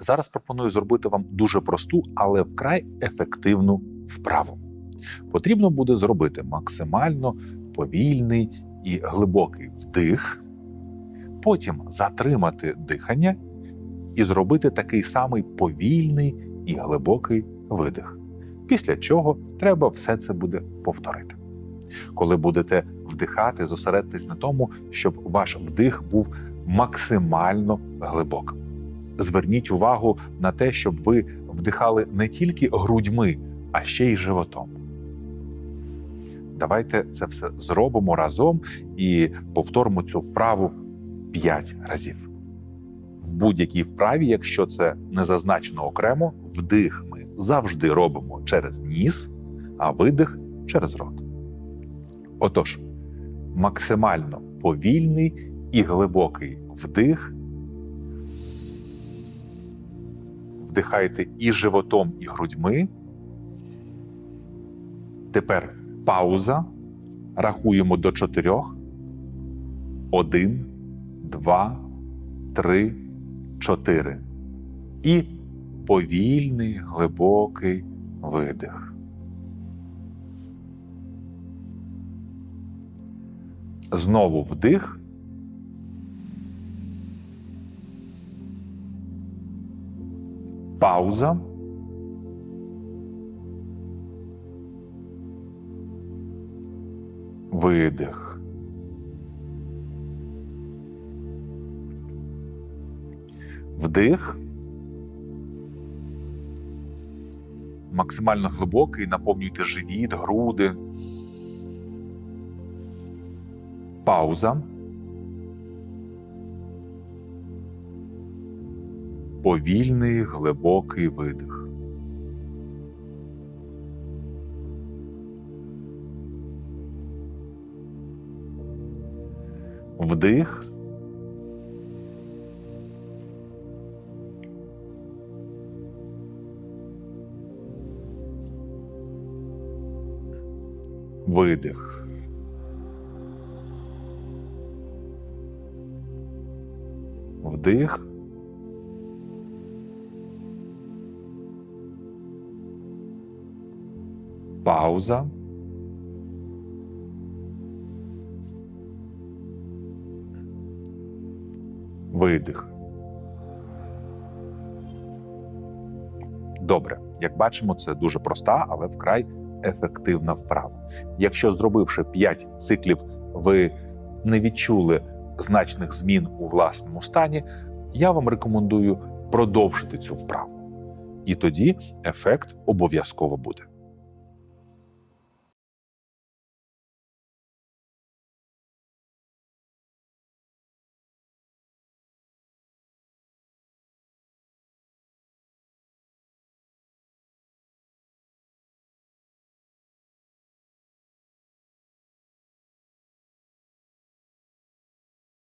Зараз пропоную зробити вам дуже просту, але вкрай ефективну вправу. Потрібно буде зробити максимально повільний і глибокий вдих, потім затримати дихання і зробити такий самий повільний і глибокий видих. Після чого треба все це буде повторити. Коли будете вдихати, зосередьтесь на тому, щоб ваш вдих був максимально глибоким. Зверніть увагу на те, щоб ви вдихали не тільки грудьми, а ще й животом. Давайте це все зробимо разом і повторимо цю вправу 5 разів. В будь-якій вправі, якщо це не зазначено окремо, вдих ми завжди робимо через ніс, а видих через рот. Отож, максимально повільний і глибокий вдих. Вдихайте і животом, і грудьми. Тепер пауза. Рахуємо до чотирьох. Один, два, три, чотири. І повільний глибокий видих. Знову вдих. Пауза. Видих. Вдих. Максимально глибокий, наповнюйте живіт, груди. Пауза. Повільний глибокий видих. Вдих. Видих. Вдих. Пауза. Видих. Добре, як бачимо, це дуже проста, але вкрай ефективна вправа. Якщо зробивши 5 циклів, ви не відчули значних змін у власному стані, я вам рекомендую продовжити цю вправу. І тоді ефект обов'язково буде.